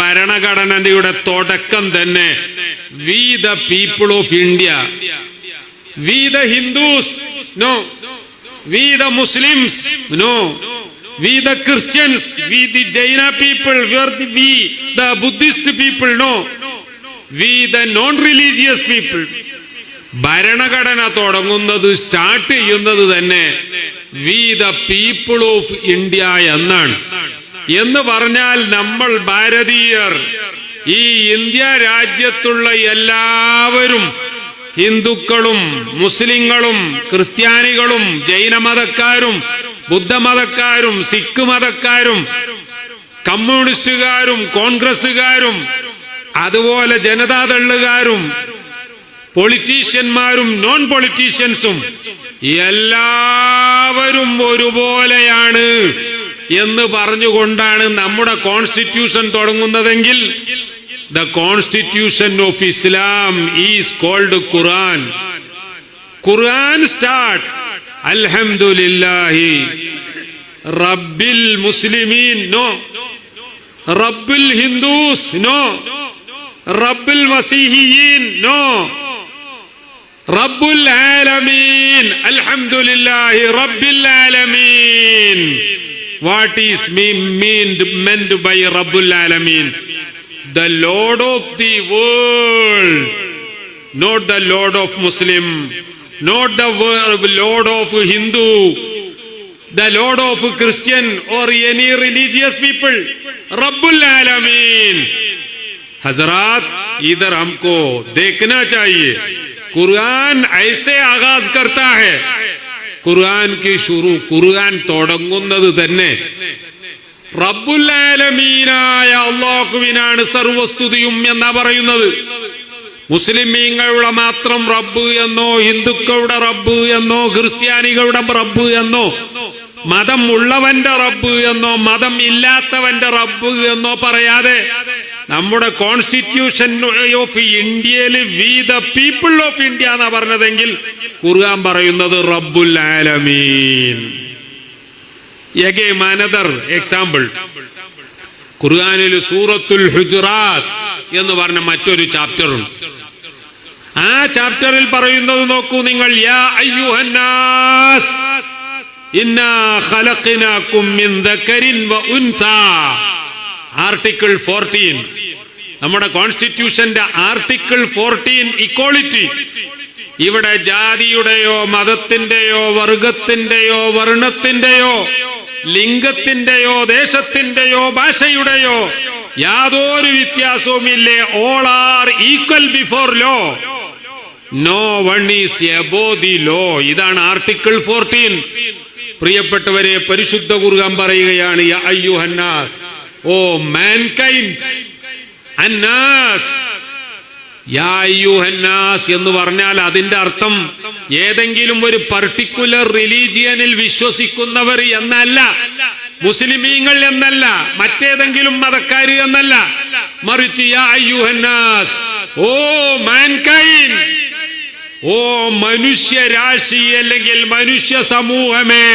ഭരണഘടനയുടെ തുടക്കം തന്നെ. We the people of India we the Hindus no we the Muslims no we the Christians we the Jaina people we the Buddhist people no we the non religious people ഭരണഘടന തുടങ്ങുന്നത് start ചെയ്യുന്നത് തന്നെ. We the people of India എന്നാണ്. എന്ന് പറഞ്ഞാൽ നമ്മൾ ഭാരതീയർ. ഈ ഇന്ത്യ രാജ്യത്തുള്ള എല്ലാവരും ഹിന്ദുക്കളും മുസ്ലിങ്ങളും ക്രിസ്ത്യാനികളും ജൈനമതക്കാരും ബുദ്ധമതക്കാരും സിഖ് മതക്കാരും കമ്മ്യൂണിസ്റ്റുകാരും കോൺഗ്രസ്സുകാരും അതുപോലെ ജനതാദളുകാരും പൊളിറ്റീഷ്യന്മാരും നോൺ പൊളിറ്റീഷ്യൻസും എല്ലാവരും ഒരുപോലെയാണ്. എന്ന് പറഞ്ഞുകൊണ്ടാണ് നമ്മുടെ constitution തുടങ്ങുന്നതെങ്കിൽ the constitution of Islam is called Quran Quran start. അൽഹംദുലില്ലാഹി. റബ്ബിൽ മുസ്ലിമീൻ നോ. റബ്ബിൽ ഹിന്ദുസ് നോ. റബ്ബിൽ മസീഹിയീൻ നോ. റബ്ബുൽ ആലമീൻ. അൽഹംദുലില്ലാഹി റബ്ബിൽ ആലമീൻ. What is meant meant by Rabbul Alameen? The Lord of the world, not the Lord of Muslim, not the Lord of Hindu, the Lord of Christian or any religious people. Rabbul Alameen. حضرات ادھر ہم کو دیکھنا چاہیے قرآن ایسے آغاز کرتا ہے ഖുർആൻ കി ഷുറു ഖുർആൻ തുടങ്ങുന്നത് തന്നെ. റബ്ബുല്ലാലമീനായ അള്ളാഹുവിനാണ് സർവസ്തുതിയും എന്നാ പറയുന്നത്. മുസ്ലിമീങ്ങളുടെ മാത്രം റബ്ബ് എന്നോ ഹിന്ദുക്കളുടെ റബ്ബ് എന്നോ ക്രിസ്ത്യാനികളുടെ റബ്ബ് എന്നോ മതം ഉള്ളവന്റെ റബ്ബ് എന്നോ മതം ഇല്ലാത്തവന്റെ റബ്ബ് എന്നോ പറയാതെ നമ്മുടെ കോൺസ്റ്റിറ്റ്യൂഷൻ ഓഫ് ഇന്ത്യയിൽ we the people of India എന്നാ പറഞ്ഞതെങ്കിൽ ഖുർആൻ പറയുന്നത് റബ്ബുൽ ആലമീൻ. മാനദർ എക്സാമ്പിൾ ഖുർആനിൽ സൂറത്തുൽ ഹുജറാത്ത് എന്ന് പറഞ്ഞ മറ്റൊരു ചാപ്റ്റർ ആ ചാപ്റ്ററിൽ പറയുന്നത് നോക്കൂ നിങ്ങൾ യാ ഇന്നാ ഖലഖനാകും മിൻ ദക്കരിൻ വ ഉൻസാ. ആർട്ടിക്കിൾ 14 നമ്മുടെ കോൺസ്റ്റിറ്റ്യൂഷന്റെ ആർട്ടിക്കിൾ 14 ഇക്വാളിറ്റി ഇവിടെ ജാതിയുടെയോ മതത്തിന്റെയോ വർഗത്തിന്റെയോ വർണത്തിന്റെയോ ലിംഗത്തിന്റെയോ ദേശത്തിന്റെയോ ഭാഷയുടെയോ യാതൊരു വ്യത്യാസവുമില്ലേ all are equal before law no one is above the law ഇതാണ് ആർട്ടിക്കിൾ ഫോർട്ടീൻ പ്രിയപ്പെട്ടവരെ പരിശുദ്ധ കുറുകാൻ പറയുകയാണ് അയ്യുഹന്നാസ് ഓ അന്നാസ്. എന്ന് പറഞ്ഞാൽ അതിന്റെ അർത്ഥം ഏതെങ്കിലും ഒരു പർട്ടിക്കുലർ റിലീജിയനിൽ വിശ്വസിക്കുന്നവർ എന്നല്ല മുസ്ലിമീങ്ങൾ എന്നല്ല മറ്റേതെങ്കിലും മതക്കാർ എന്നല്ല. മറിച്ച് ഓ മാൻകൈൻ ഓ മനുഷ്യരാശി അല്ലെങ്കിൽ മനുഷ്യ സമൂഹമേ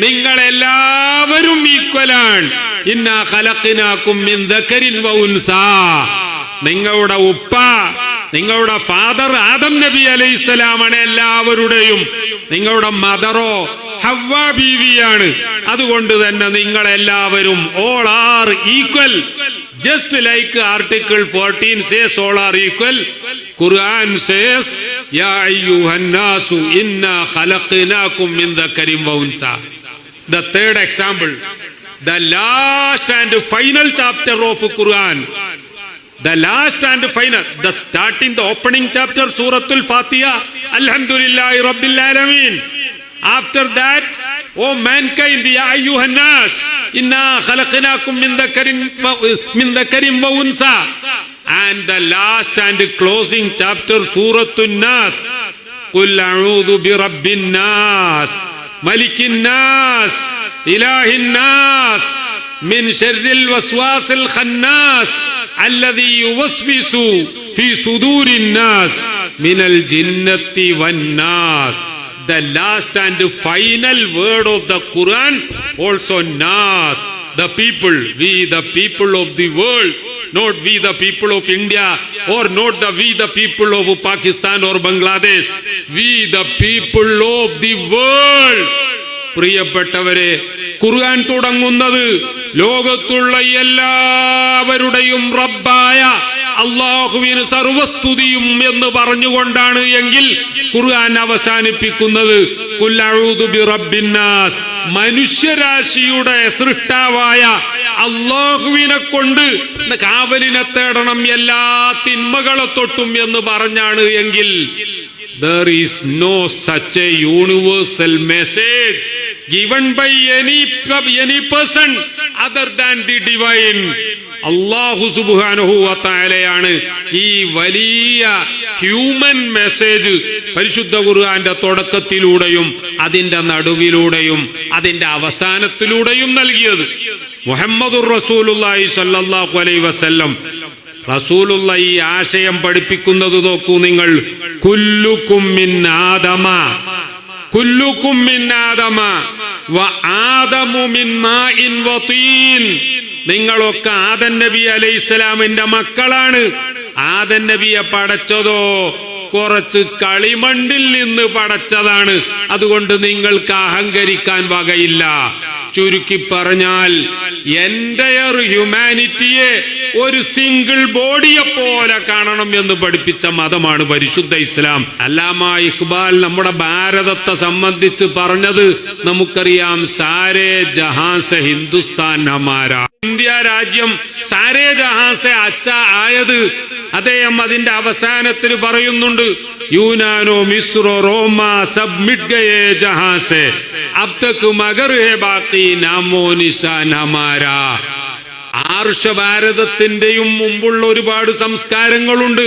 നിങ്ങൾ എല്ലാവരും ഈക്വലാണ് ഇന്നാ നിങ്ങളുടെ ഉപ്പ നിങ്ങളുടെ ഫാദർ ആദം നബി അലൈഹി അലൈഹിസ്സലാമാണ് എല്ലാവരുടെയും. നിങ്ങളുടെ മദറോ ഹവ്വ ബീവിയാണ്. അതുകൊണ്ട് തന്നെ നിങ്ങൾ എല്ലാവരും all are equal just like article fourteen says all are equal Quran says യാ അയ്യുഹന്നാസു ഇന്നാ ഖലഖ്നാകും മിൻ ദക്കരിൻ വ the third example. the last and final chapter of Quran. The last and final, the starting, the opening chapter, Suratul Fatiha, Alhamdulillah, Rabbil Alameen. After that, O mankind, Ya ayyuhan nas, inna khalaqnakum min dhakarin, min dhakarin wa unsa. And the last and closing chapter, Suratul Nas, Qul a'udhu bi Rabbin nas, Malikin nas, إله الناس من شر الوسواس الخناس الذي يوسوس في صدور الناس من الجنة والناس the last and final word of the Quran also Nas, the people, we the people of the world, not we the people of India or not the we the people of Pakistan or Bangladesh, we the people of the world. പ്രിയപ്പെട്ടവരെ ഖുർആൻ തുടങ്ങുന്നത് ലോകത്തുള്ള എല്ലാവരുടെയും റബ്ബായ അള്ളാഹുവിന് സർവസ്തുതിയും എന്ന് പറഞ്ഞുകൊണ്ടാണ് എങ്കിൽ ഖുർആൻ അവസാനിപ്പിക്കുന്നത് "ഖുൽ അഊദു ബിറബ്ബിന്നാസ്." മനുഷ്യരാശിയുടെ സൃഷ്ടാവായ അള്ളാഹുവിനെ കൊണ്ട് കാവലിനെ തേടണം എല്ലാ തിന്മകളെ തൊട്ടും എന്ന് പറഞ്ഞാണ് എങ്കിൽ there is no such a universal message given by any any person other than the divine. അള്ളാഹു സുബാനഹു വത്തായാലയാണ് ഈ വലിയ ഹ്യൂമൻ മെസ്സേജ് പരിശുദ്ധ ഖുർആന്റെ തുടക്കത്തിലൂടെയും അതിന്റെ നടുവിലൂടെയും അതിന്റെ അവസാനത്തിലൂടെയും നൽകിയത്. മുഹമ്മദുർ റസൂലുല്ലാഹി സല്ലല്ലാഹു അലൈഹി വസല്ലം. റസൂലുള്ള ഈ ആശയം പഠിപ്പിക്കുന്നത് നോക്കൂ നിങ്ങൾ. കുല്ലുക്കും കുല്ലുക്കും നിങ്ങളൊക്കെ ആദൻ നബി അലൈഹിസ്സലാമിന്റെ മക്കളാണ്. ആദൻ നബിയെ പടച്ചതോ കുറച്ച് കളിമണ്ണിൽ നിന്ന് പടച്ചതാണ്. അതുകൊണ്ട് നിങ്ങൾക്ക് അഹങ്കരിക്കാൻ വകയില്ല. ചുരുക്കി പറഞ്ഞാൽ എന്റെയർ ഹ്യൂമാനിറ്റിയെ ഒരു സിംഗിൾ ബോഡിയെ പോലെ കാണണം എന്ന് പഠിപ്പിച്ച മതമാണ് പരിശുദ്ധ ഇസ്ലാം. അല്ലാമ ഇക്ബാൽ നമ്മുടെ ഭാരതത്തെ സംബന്ധിച്ച് പറഞ്ഞത് നമുക്കറിയാം സാരേ ജഹാസ ഹിന്ദുസ്ഥാൻ ഹമാര. ഇന്ത്യ രാജ്യം സാരേ ജഹാസെ അച്ച ആയത്. അദ്ദേഹം അതിന്റെ അവസാനത്തിൽ പറയുന്നുണ്ട് യൂനാനോ മിസ്രോ റോമ സബ് മിറ്റ് ഗയേ മഗർ ഹേ ബാക്കി നാമോ നിശാൻ ഹമാരാ. ആർഷഭാരതത്തിന്റെയും മുമ്പുള്ള ഒരുപാട് സംസ്കാരങ്ങളുണ്ട്.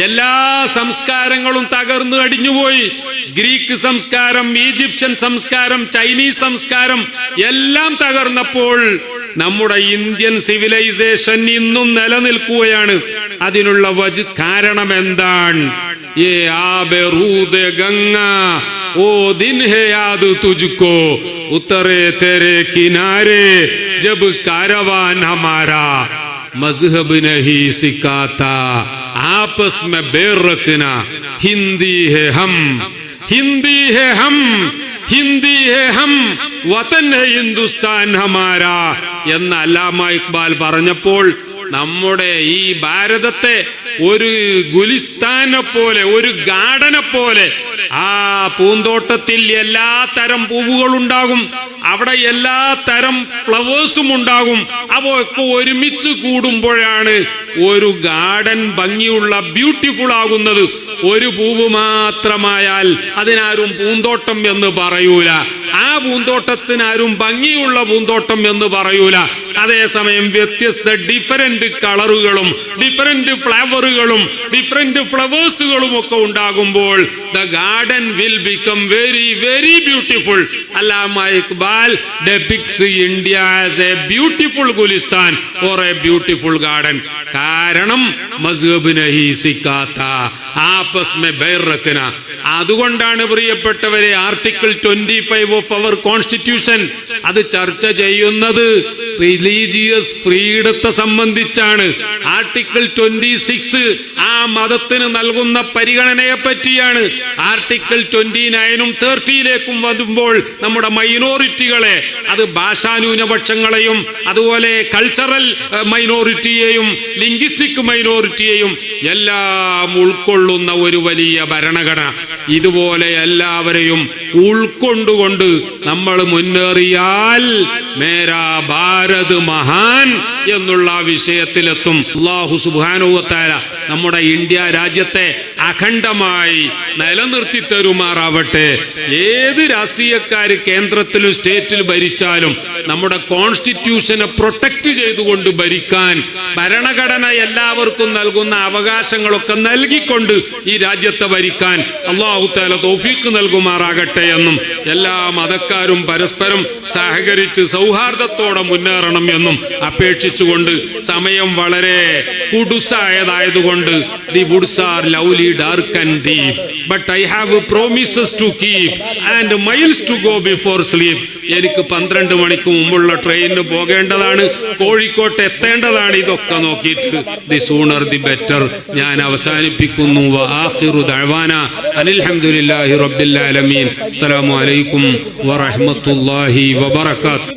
എല്ലാ സംസ്കാരങ്ങളും തകർന്നു അടിഞ്ഞുപോയി. ഗ്രീക്ക് സംസ്കാരം ഈജിപ്ഷ്യൻ സംസ്കാരം ചൈനീസ് സംസ്കാരം എല്ലാം തകർന്നപ്പോൾ നമ്മുടെ ഇന്ത്യൻ സിവിലൈസേഷൻ ഇന്നും നിലനിൽക്കുകയാണ്. അതിനുള്ള വജ് കാരണം എന്താണ് ഏ ആ ബെറൂദ് ഗംഗ ഓ ദിൻ ഹേ യാദ് തുജുക്കോ उतरे तेरे किनारे जब कारवान हमारा मजहब नहीं सिखाता आपस में बेर रखना हिंदी है हम हिंदी है हम ഹിന്ദി ഹേ ഹം വതൻ ഹേ ഹിന്ദുസ്ഥാൻ ഹമാര എന്ന് അല്ലാമ ഇക്ബാൽ പറഞ്ഞപ്പോൾ നമ്മുടെ ഈ ഭാരതത്തെ ഒരു ഗുലിസ്ഥാനെ പോലെ ഒരു ഗാർഡനെ പോലെ ആ പൂന്തോട്ടത്തിൽ എല്ലാ തരം പൂവുകളുണ്ടാകും. അവിടെ എല്ലാ തരം ഫ്ലവേഴ്സും ഉണ്ടാകും അവയൊക്കെ ഒരുമിച്ച് കൂടുമ്പോഴാണ് ഒരു ഗാർഡൻ ഭംഗിയുള്ള ബ്യൂട്ടിഫുൾ ആകുന്നത്. ഒരു പൂവ് മാത്രമായാൽ അതിനാരും പൂന്തോട്ടം എന്ന് പറയൂല. ആ പൂന്തോട്ടത്തിനാരും ഭംഗിയുള്ള പൂന്തോട്ടം എന്ന് പറയൂല. അതേസമയം വ്യത്യസ്ത ഡിഫറെന്റ് കളറുകളും ഡിഫറെന്റ് ഫ്ലവറുകളും ഡിഫറെന്റ് ഫ്ലവേഴ്സുകളും ഒക്കെ ഉണ്ടാകുമ്പോൾ the garden will become very very beautiful Allama Iqbal depicts India as a beautiful gulistan. Or a beautiful garden കാരണം അതുകൊണ്ടാണ് പ്രിയപ്പെട്ടവരെ article twenty five of our constitution അത് ചർച്ച ചെയ്യുന്നത് റിലീജിയസ് ഫ്രീഡത്തെ സംബന്ധിച്ചാണ്. ആർട്ടിക്കിൾ ട്വന്റി സിക്സ് ആ മതത്തിന് നൽകുന്ന പരിഗണനയെ പറ്റിയാണ്. ആർട്ടിക്കിൾ ട്വന്റി നയനും തേർട്ടിയിലേക്കും വരുമ്പോൾ നമ്മുടെ മൈനോറിറ്റികളെ അത് ഭാഷാന്യൂനപക്ഷങ്ങളെയും അതുപോലെ കൾച്ചറൽ മൈനോറിറ്റിയെയും ലിംഗ്വിസ്റ്റിക് മൈനോറിറ്റിയെയും എല്ലാം ഉൾക്കൊള്ളുന്ന ഒരു വലിയ ഭരണഘടന. ഇതുപോലെ എല്ലാവരെയും ഉൾക്കൊണ്ടുകൊണ്ട് നമ്മൾ മുന്നേറിയാൽ മേരാ ഭാരത് മഹാൻ എന്നുള്ള വിഷയത്തിലെത്തും. അള്ളാഹു സുബാനുവത്താര നമ്മുടെ ഇന്ത്യ രാജ്യത്തെ അഖണ്ഡമായി നിലനിർത്തി തരുമാറാവട്ടെ. ഏത് രാഷ്ട്രീയക്കാര് കേന്ദ്രത്തിലും സ്റ്റേറ്റിൽ ഭരിച്ചാലും നമ്മുടെ കോൺസ്റ്റിറ്റ്യൂഷനെ പ്രൊട്ടക്ട് ചെയ്തുകൊണ്ട് ഭരിക്കാൻ ഭരണഘടന എല്ലാവർക്കും നൽകുന്ന അവകാശങ്ങളൊക്കെ നൽകിക്കൊണ്ട് ഈ രാജ്യത്തെ ഭരിക്കാൻ അള്ളാഹുത്താല തോഫീക്ക് നൽകുമാറാകട്ടെ എന്നും എല്ലാ മതക്കാരും പരസ്പരം സഹകരിച്ച് സൗഹാർദ്ദത്തോടെ മുന്നേറണം എന്നും അപേക്ഷിച്ചുകൊണ്ട് സമയം വളരെ കുടുസായതായതുകൊണ്ട് the woods are very dark and deep. But I have promises to keep and miles to go before sleep. എനിക്ക് പന്ത്രണ്ട് മണിക്ക് മുമ്പുള്ള ട്രെയിനിന് പോകേണ്ടതാണ്. കോഴിക്കോട്ട് എത്തേണ്ടതാണ് ഇതൊക്കെ നോക്കിയിട്ട്. ദി സൂണർ ദി ബെറ്റർ ഞാൻ അവസാനിപ്പിക്കുന്നു. അനിൽഹമുല്ലാഹി റബ്ബില്ലാലമീൻ അസ്സലാമു അലൈക്കും വറഹമത്തുല്ലാഹി വബർക്കാത്തു